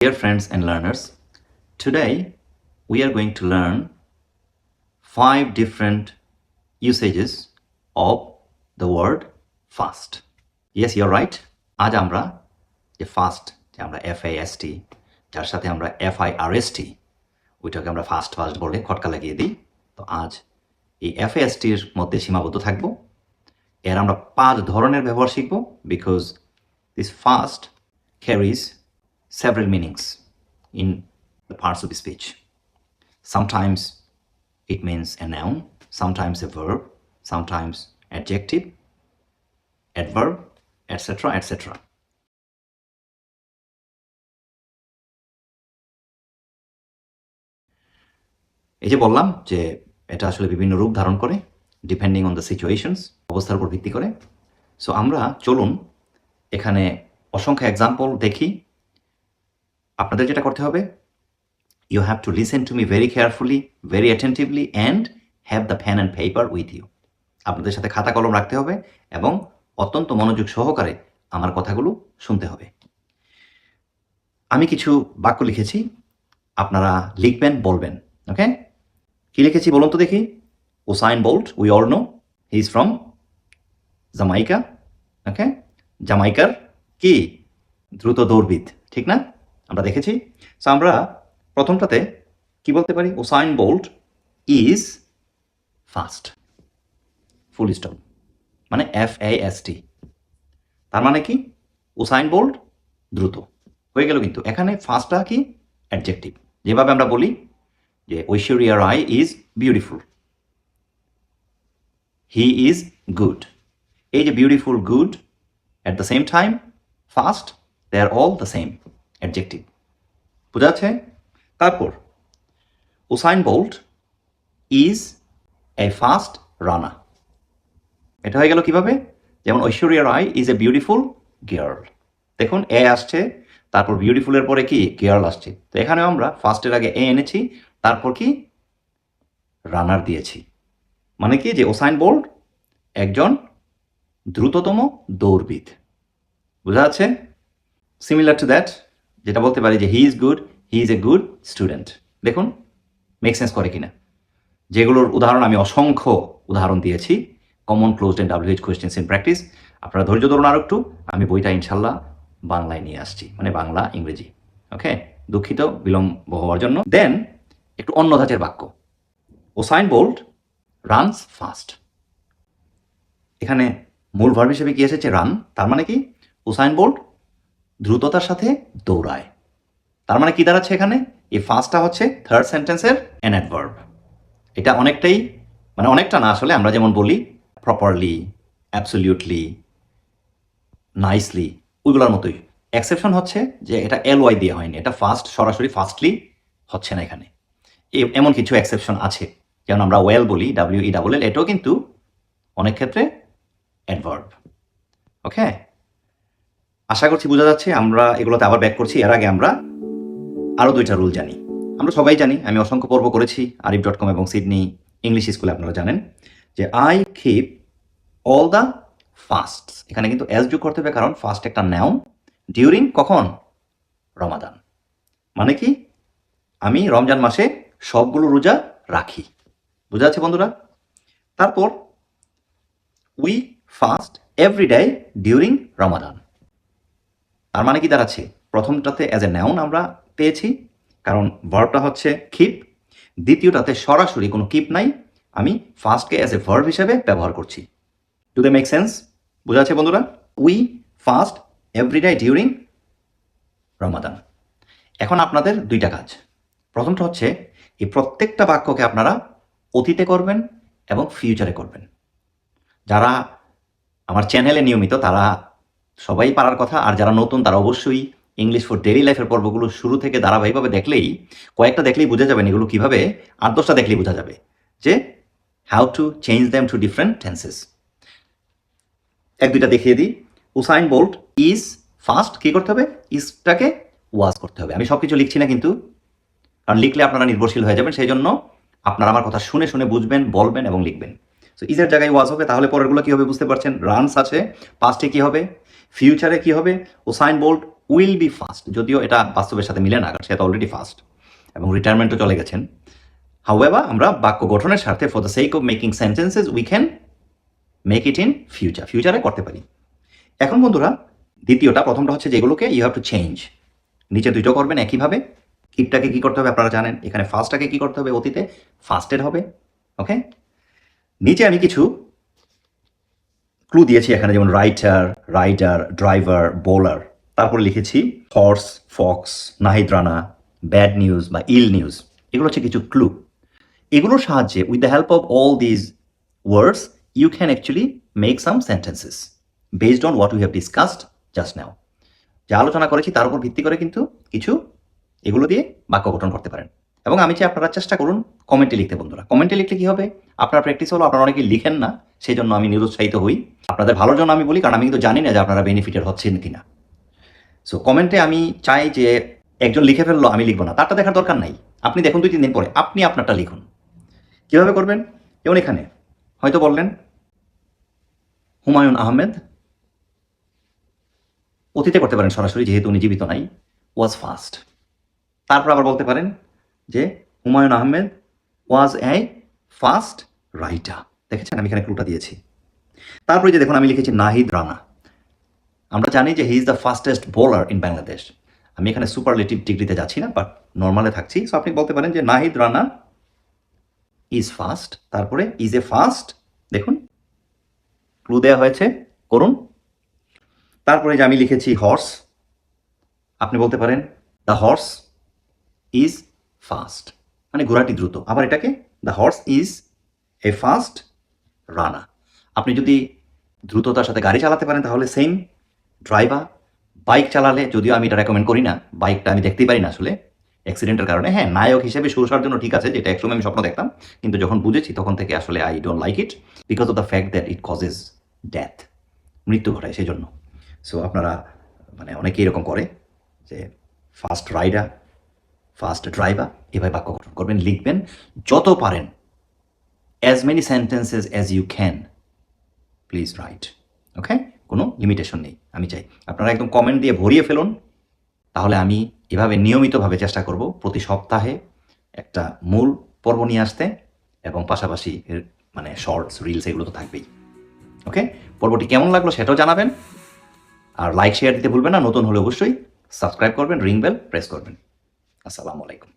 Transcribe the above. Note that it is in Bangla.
Dear friends and learners, today we are going to learn five different usages of the word fast. Yes, you're right. আজ আমরা যে ফাস্ট যে আমরা এফ আই এস টি যার সাথে আমরা F I R S T ওইটাকে আমরা ফাস্ট ফাস্ট বলে খটকা লাগিয়ে দিই তো আজ এই এফ এস টির মধ্যে সীমাবদ্ধ থাকব এর আমরা পাঁচ ধরনের ব্যবহার শিখব because this fast carries several meanings in the parts of speech. Sometimes it means a noun, sometimes a verb, sometimes adjective, adverb, etc., etc. এই যে বললাম যে এটা আসলে বিভিন্ন রূপ ধারণ করে ডিপেন্ডিং অন দ্য সিচুয়েশনস অবস্থার উপর ভিত্তি করে সো আমরা চলুন এখানে অসংখ্য এক্সাম্পল দেখি আপনাদের যেটা করতে হবে you have to listen to me very carefully very attentively and have the pen and paper with you আপনাদের সাথে খাতা কলম রাখতে হবে এবং অত্যন্ত মনোযোগ সহকারে আমার কথাগুলো শুনতে হবে। আমি কিছু বাক্য লিখেছি, আপনারা লিখবেন, বলবেন ওকে কি লিখেছি বলুন তো দেখি? Usain Bolt we all know he is from Jamaica okay জামাইকার কি? দ্রুত দৌড়বিদ, ঠিক না? আমরা দেখেছি। সো আমরা প্রথমটাতে কি বলতে পারি? Usain Bolt is fast full stop মানে এফ এ এস টি তার মানে কি? ওসাইন বোল্ট দ্রুত। হয়ে গেল কিন্তু। এখানে ফার্স্টটা কি? অ্যাডজেক্টিভ যেভাবে আমরা বলি যে Aishwarya Rai is beautiful he is good এই যে beautiful good at the same time fast they are all the same adjective বোঝা যাচ্ছে? তারপর Usain Bolt is a fast runner এটা হয়ে গেল কীভাবে? যেমন Aishwarya Rai is a beautiful girl দেখুন এ আসছে, তারপর বিউটিফুলের পরে কি? গার্ল আসছে। তো এখানেও আমরা ফার্স্টের আগে এ এনেছি, তারপর কি? রানার দিয়েছি। মানে কি? যে ওসাইন বোল্ট একজন দ্রুততম দৌড়বিদ। বোঝা যাচ্ছে? সিমিলার টু দ্যাট যেটা বলতে পারি যে he is good he is a good student দেখুন মেক সেন্স করে কিনা। যেগুলোর উদাহরণ আমি অসংখ্য উদাহরণ দিয়েছি common closed and WH questions in practice আপনারা ধৈর্য ধরুন আর একটু, আমি বইটা ইনশাল্লাহ বাংলায় নিয়ে আসছি মানে বাংলা, ইংরেজি। ওকে দুঃখিত, বিলম্ব হওয়ার জন্য। দেন একটু অন্য ধাঁচের বাক্য। Usain Bolt runs fast. এখানে মূল ভার্ব হিসেবে কি এসেছে? রান। তার মানে কি? উসাইন বোল্ট দ্রুততার সাথে দৌড়ায়। তার মানে কি দাঁড়াচ্ছে এখানে? এই ফার্স্টটা হচ্ছে থার্ড সেন্টেন্সের অ্যাডভার্ব এটা অনেকটাই মানে অনেকটা না, আসলে আমরা যেমন বলি প্রপারলি অ্যাবসলিউটলি নাইসলি ওইগুলোর মতোই। এক্সেপশন হচ্ছে যে এটা এল ওয়াই দিয়ে হয়নি, এটা ফার্স্ট সরাসরি ফার্স্টলি হচ্ছে না এখানে। এমন কিছু এক্সেপশন আছে। যেমন আমরা ওয়েল বলি ডাব্লিউ ই ডাবল এল এটাও কিন্তু অনেক ক্ষেত্রে অ্যাডভার্ব ওকে আশা করছি বোঝা যাচ্ছে, আমরা এগুলোতে আবার ব্যাক করছি। এর আগে আমরা আরও দুইটা রুল জানি। আমরা সবাই জানি, আমি অসংখ্য পর্ব করেছি, আরিফ ডট কম এবং সিডনি ইংলিশ স্কুলে আপনারা জানেন, যে I keep all the fast এখানে কিন্তু এস যোগ করতে হবে, কারণ ফাস্ট একটা নাউন ডিউরিং কখন? রমাদান মানে কি? আমি রমজান মাসে সবগুলো রোজা রাখি। বোঝা যাচ্ছে বন্ধুরা? তারপর we fast every day during Ramadan তার মানে কি দাঁড়াচ্ছে? প্রথমটাতে অ্যাজ এ নাউন আমরা পেয়েছি, কারণ ভার্বটা হচ্ছে কিপ দ্বিতীয়টাতে সরাসরি কোনো কিপ নাই, আমি ফার্স্টকে অ্যাজ এ ভার্ব হিসেবে ব্যবহার করছি। টু দে মেক সেন্স বোঝা যাচ্ছে বন্ধুরা we fast everyday during Ramadan এখন আপনাদের দুইটা কাজ। প্রথমটা হচ্ছে, এই প্রত্যেকটা বাক্যকে আপনারা অতীতে করবেন এবং ফিউচারে করবেন। যারা আমার চ্যানেলে নিয়মিত, তারা সবাই পারার কথা, আর যারা নতুন তারা অবশ্যই ইংলিশ ফর ডেইলি লাইফের পর্বগুলো শুরু থেকে ধারাবাহিকভাবে দেখলেই, কয়েকটা দেখলেই বোঝা যাবেন এগুলো কীভাবে আট দশটা দেখলেই বোঝা যাবে যে how to change them to different tenses এক, দুইটা দেখিয়ে দিই। উসাইন বোল্ট ইজ ফার্স্ট কী করতে হবে? ইজটাকে ওয়াজ করতে হবে। আমি সব কিছু লিখছি না কিন্তু, কারণ লিখলে আপনারা নির্ভরশীল হয়ে যাবেন সেই জন্য আপনারা আমার কথা শুনে শুনে বুঝবেন, বলবেন এবং লিখবেন। সো ইজের জায়গায় ওয়াজ হবে তাহলে পরেরগুলো কি হবে বুঝতে পারছেন? রানস আছে। পাস্টে কী হবে? ফিউচারে কি হবে? Usain Bolt will be fast যদিও এটা বাস্তবের সাথে মিলে না, কারণ সে তো অলরেডি ফাস্ট এবং রিটায়ারমেন্টও চলে গেছেন। হাউএভার আমরা বাক্য গঠনের স্বার্থে for the sake of making sentences we can make it in future ফিউচারে করতে পারি। এখন বন্ধুরা, দ্বিতীয়টা, প্রথমটা হচ্ছে যেগুলোকে ইউ হ্যাভ টু চেঞ্জ নিচে দুটো করবেন একইভাবে। কিটটাকে কি করতে হবে আপনারা জানেন। এখানে ফার্স্টটাকে কি করতে হবে অতীতে? ফাস্টেড হবে ওকে নিচে আমি কিছু ক্লু দিয়েছি এখানে, যেমন রাইটার রাইডার ড্রাইভার বোলার তারপরে লিখেছি horse fox Nahid Rana bad news বা ইল নিউজ এগুলো হচ্ছে কিছু ক্লু এগুলোর সাহায্যে with the help of all these words you can actually make some sentences based on what we have discussed just now যা আলোচনা করেছি, তার উপর ভিত্তি করে কিন্তু কিছু এগুলো দিয়ে বাক্য গঠন করতে পারেন। এবং আমি চাই আপনারা চেষ্টা করুন কমেন্টে লিখতে বন্ধুরা। কমেন্টে লিখলে কী হবে? আপনার প্র্যাকটিস হলো, আপনারা অনেকে লিখেন না। সেই জন্য আমি নিরুৎসাহিত হই। আপনাদের ভালোর জন্য আমি বলি, কারণ আমি কিন্তু জানি না যে আপনারা বেনিফিটেড হচ্ছেন কি না সো কমেন্টে আমি চাই যে একজন লিখে ফেলল, আমি লিখব না। তারটা দেখার দরকার নাই। আপনি দেখুন দুই তিন দিন পরে, আপনি আপনারটা লিখুন। কীভাবে করবেন? যেমন এখানে, হয়তো বললেন, হুমায়ুন আহমেদ অতীতে করতে পারেন সরাসরি, যেহেতু উনি জীবিত নাই ওয়াজ ফাস্ট তারপর আবার বলতে পারেন যে, Humayun Ahmed was a fast writer দেখেছেন? আমি এখানে ক্লুটা দিয়েছি। তারপরে যে দেখুন, আমি লিখেছি নাহিদ রানা। আমরা জানি যে he is the fastest bowler in Bangladesh আমি এখানে সুপারলেটিভ ডিগ্রিতে যাচ্ছি না বাট নর্মালে থাকছি। সো আপনি বলতে পারেন যে নাহিদ রানা ইজ ফাস্ট তারপরে ইজ এ ফাস্ট দেখুন ক্লু দেওয়া হয়েছে, করুন। তারপরে যে আমি লিখেছি হর্স আপনি বলতে পারেন দ্য হর্স ইজ ফাস্ট মানে ঘোড়াটি দ্রুত। আবার এটাকে the horse is a fast runner. আপনি যদি দ্রুততার সাথে গাড়ি চালাতে পারেন, তাহলে সেম ড্রাইভার বাইক চালালে যদিও আমি এটা রেকমেন্ড করি না বাইকটা আমি দেখতেই পারি না আসলে। অ্যাক্সিডেন্টের কারণে হ্যাঁ নায়ক হিসেবে সুরসার জন্য ঠিক আছে, যেটা একসময় আমি স্বপ্ন দেখতাম, কিন্তু যখন বুঝেছি তখন থেকে আসলে I don't like it because of the fact that it causes death মৃত্যু ঘটায় সেই জন্য সো আপনারা মানে অনেকেই এরকম করে যে ফাস্ট রাইডার ফাস্ট ড্রাইভার এভাবে বাক্য গঠন করবেন, লিখবেন, যত পারেন as many sentences as you can please write okay কোনো লিমিটেশন নেই, আমি চাই। আপনারা একদম কমেন্ট দিয়ে ভরিয়ে ফেলুন। তাহলে আমি এভাবে নিয়মিতভাবে চেষ্টা করব প্রতি সপ্তাহে একটা মূল পর্ব নিয়ে আসতে এবং পাশাপাশি মানে শর্টস রিলস এগুলো তো থাকবেই ওকে পর্বটি কেমন লাগল সেটাও জানাবেন। আর লাইক শেয়ার দিতে ভুলবেন না, নতুন হলে অবশ্যই সাবস্ক্রাইব করবেন রিং বেল প্রেস করবেন। আসসালামু আলাইকুম।